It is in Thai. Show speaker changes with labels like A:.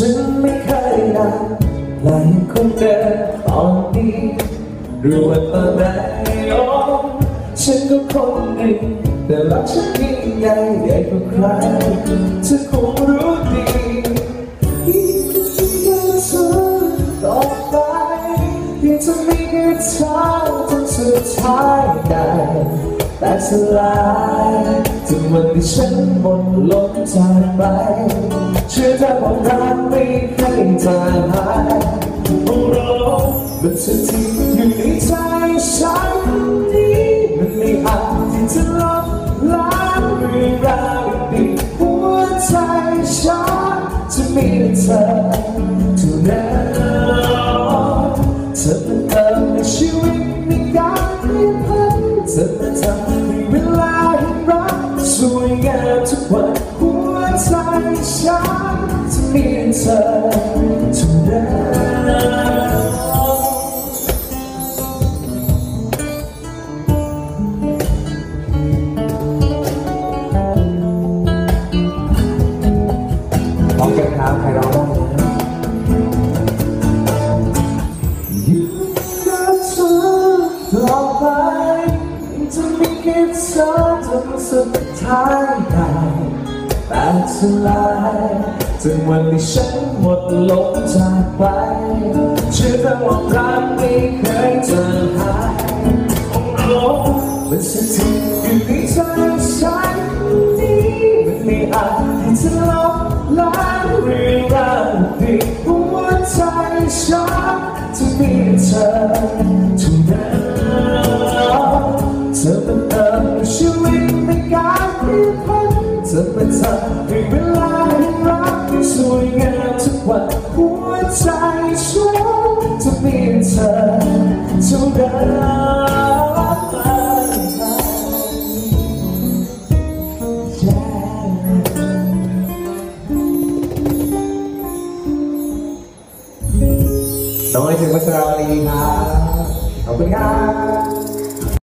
A: ฉันไม่เคยนานหลายคนเดินตอนนี้รู้ว่าตอนไหนโอ้ฉันก็คนหนึ่งแต่รักฉันยิ่งใหญ่ใหญ่กว่าใครเธอคงรู้ดีที่คุณจะเธอต่อไปเพียงจะมีแค่เธอจนสุดท้ายได้แต่สลาย ถึงวันที่ฉันหมดลมจากไปเชื่อเธอบอกรักไม่เคยจางหายโอ้โหมันสักทีอยู่ในใจฉันนี้มันไม่อาจที่จะลบล้างเรื่องราวดีหัวใจฉันจะมีแต่เธอเท่านั้นเธอเป็นเติมในชีวิตในการเปลี่ยนผันเธอเป็นทำให้เวล ทุกวันหัวใจฉันจะมีเธอเท่านั้นพร้อมกันครับใครร้อง มีแค่เธอจนสุดท้ายได้แต่สลายถึงวันที่ฉันหมดลมจากไปเชื่อว่ารักไม่เคยจางหายโอ้โหมันสถิตอยู่ในใจฉันนี้มันไม่อาจที่จะลบล้างเรื่องราวดีหัวใจฉันจะมีเธอ การเปลี่ยนผันเป็นเธอให้เวลาเห็นรักสวยงามทุกวันหัวใจฉันจะมีเธอเท่านั้นน้องไอถึงวัชราวดีครับ ขอบคุณครับ